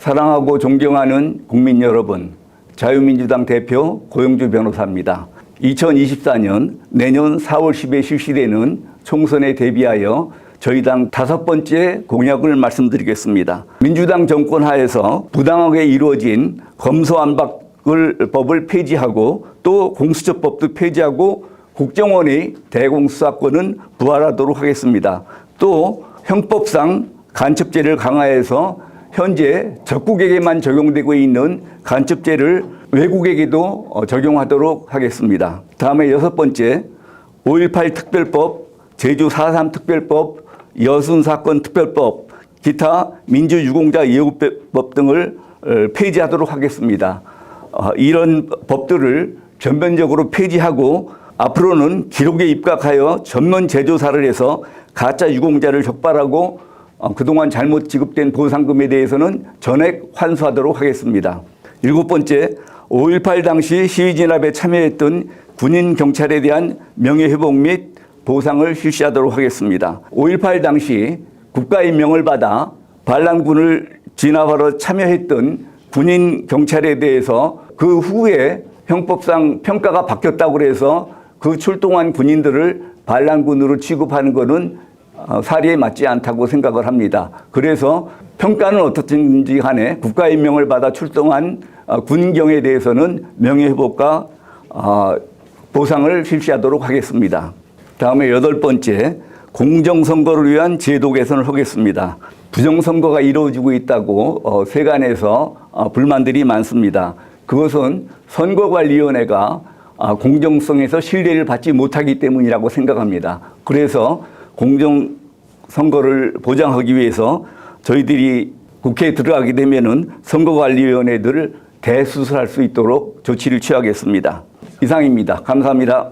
사랑하고 존경하는 국민 여러분, 자유민주당 대표 고영주 변호사입니다. 2024년 내년 4월 10일 실시되는 총선에 대비하여 저희 당 다섯 번째 공약을 말씀드리겠습니다. 민주당 정권 하에서 부당하게 이루어진 검소안박을 법을 폐지하고 또 공수처법도 폐지하고 국정원의 대공수사권은 부활하도록 하겠습니다. 또 형법상 간첩죄를 강화해서 현재 적국에게만 적용되고 있는 간첩죄를 외국에게도 어, 적용하도록 하겠습니다. 다음에 여섯 번째 5.18 특별법, 제주 4.3 특별법, 여순 사건 특별법, 기타 민주유공자 예우법 등을 어, 폐지하도록 하겠습니다. 어, 이런 법들을 전면적으로 폐지하고 앞으로는 기록에 입각하여 전면 재조사를 해서 가짜 유공자를 적발하고 어, 그동안 잘못 지급된 보상금에 대해서는 전액 환수하도록 하겠습니다. 일곱 번째, 5.18 당시 시위 진압에 참여했던 군인 경찰에 대한 명예회복 및 보상을 실시하도록 하겠습니다. 5.18 당시 국가임명을 받아 반란군을 진압하러 참여했던 군인 경찰에 대해서 그 후에 형법상 평가가 바뀌었다고 그래서 그 출동한 군인들을 반란군으로 취급하는 것은 어, 사리에 맞지 않다고 생각을 합니다. 그래서 평가는 어떻든지 간에 국가 임명을 받아 출동한 어, 군경에 대해서는 명예회복과 어, 보상을 실시하도록 하겠습니다. 다음에 여덟 번째, 공정선거를 위한 제도 개선을 하겠습니다. 부정선거가 이루어지고 있다고 어, 세간에서 어, 불만들이 많습니다. 그것은 선거관리위원회가 아, 공정성에서 신뢰를 받지 못하기 때문이라고 생각합니다. 그래서 공정 선거를 보장하기 위해서 저희들이 국회에 들어가게 되면은 선거관리위원회들을 대수술할 수 있도록 조치를 취하겠습니다. 이상입니다. 감사합니다.